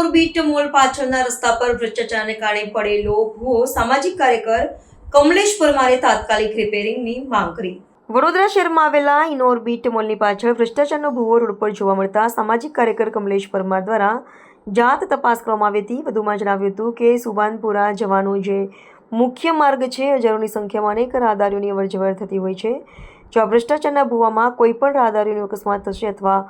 Inorbit mall પાછળના રસ્તા પર ભ્રષ્ટાચારને કારણે પડેલો ભૂવો સામાજિક કાર્યકર કમલેશ પરમારે તાત્કાલિક રિપેરિંગની માંગ કરી. વડોદરા શહેરમાં આવેલા ઇનઓર્બિટ મોલની પાછળ ભ્રષ્ટાચારનો ભૂવો રોડ પર જોવા મળતા સામાજિક કાર્યકર કમલેશ પરમાર દ્વારા જાત તપાસ કરવામાં આવી હતી. વધુમાં જણાવ્યું હતું કે સુભાનપુરા જવાનો જે મુખ્ય માર્ગ છે, હજારોની સંખ્યામાં અનેક રાહદારીઓની અવરજવર થતી હોય છે. જો આ ભ્રષ્ટાચારના ભૂવામાં કોઈ પણ રાહદારીઓનો અકસ્માત થશે અથવા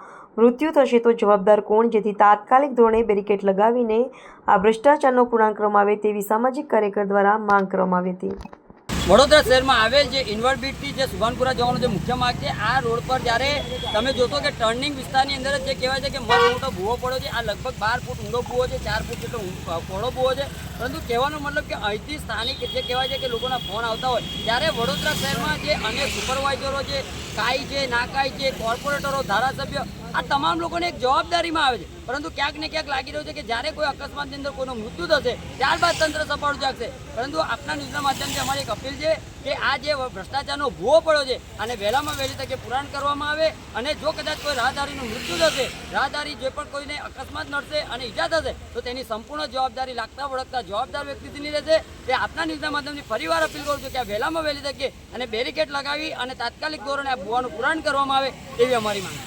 મૃત્યુ થશે તો જવાબદાર કોણ? જેથી તાત્કાલિક ધોરણે બેરિકેડ લગાવીને આ ભ્રષ્ટાચારનો પૂર્ણાંક કરવામાં આવે તેવી સામાજિક કાર્યકર દ્વારા માંગ કરવામાં આવી હતી. વડોદરા શહેરમાં આવેલ જે ઇન્વર્ટબીટથી જે સુભાનપુરા જવાનો જે મુખ્ય માર્ગ છે, આ રોડ પર જ્યારે તમે જોશો કે ટર્નિંગ વિસ્તારની અંદર જ કહેવાય છે કે મસ્ત મોટો ભૂવો પડ્યો છે, આ લગભગ બાર ફૂટ ઊંડો ભૂવો છે, ચાર ફૂટ જેટલો પહોળો ભૂવો છે. પરંતુ કહેવાનો મતલબ કે અહીંથી સ્થાનિક જે કહેવાય છે કે લોકોના ફોન આવતા હોય, ત્યારે વડોદરા શહેરમાં જે અનેક સુપરવાઇઝરો છે, કાઈ છે નાકાઈ છે કોર્પોરેટરો ધારાસભ્ય આ તમામ લોકોને એક જવાબદારીમાં આવે છે. પરંતુ ક્યાંક ને ક્યાંક લાગી રહ્યું છે કે જ્યારે કોઈ અકસ્માતની અંદર કોઈનું મૃત્યુ થશે, ત્યારબાદ તંત્ર સફળ જાગશે. પરંતુ આપના ન્યૂઝના માધ્યમથી અમારી એક અપીલ છે કે આ જે ભ્રષ્ટાચારનો ભૂવો પડ્યો છે, અને વહેલામાં વહેલી તકે પુરાણ કરવામાં આવે, અને જો કદાચ કોઈ રાહદારીનું મૃત્યુ થશે, રાહદારી જે પણ કોઈને અકસ્માત નડશે અને ઈજા થશે, તો તેની સંપૂર્ણ જવાબદારી લાગતા વળગતા જવાબદાર વ્યક્તિની રહેશે. તે આપના ન્યૂઝના માધ્યમથી ફરીવાર અપીલ કરું છું કે આ વહેલામાં વહેલી તકે અને બેરિકેડ લગાવી અને તાત્કાલિક ધોરણે આ ભૂવાનું પુરાણ કરવામાં આવે, એવી અમારી માંગ